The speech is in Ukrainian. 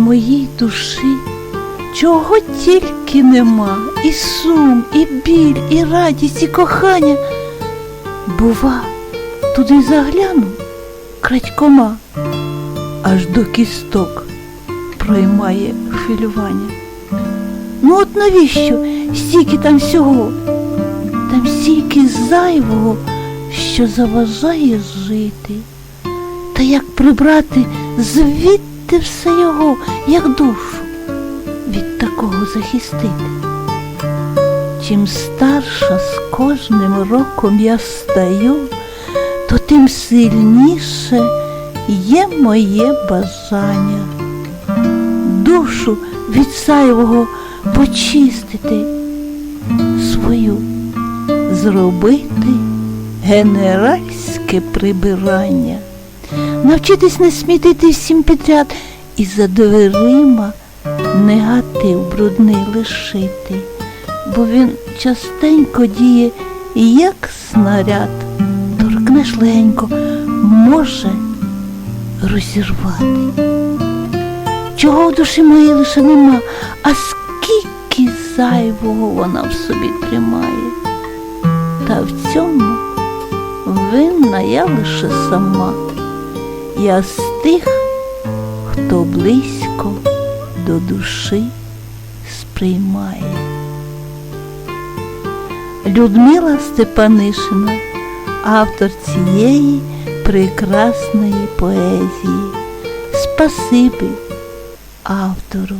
моїй душі чого тільки нема, і сум, і біль, і радість, і кохання. Бува, туди загляну крадькома, аж до кісток проймає хвилювання. Ну от навіщо стільки там всього? Там стільки зайвого, що заважає жити. Та як прибрати звідти все його, як душу, від такого захистити? Чим старша з кожним роком я стаю, то тим сильніше є моє бажання душу від зайвого почистити свою, зробити генеральське прибирання, навчитись не смітити всім підряд і за дверима негатив брудний лишити, бо він частенько діє як снаряд, торкнеш легенько, може розірвати. Чого в душі моїй лише нема, а скільки зайвого вона в собі тримає. Та в цьому винна я лише сама. Я з тих, хто близько до душі сприймає. Людмила Степанишина, автор цієї прекрасної поезії. Спасибі автору.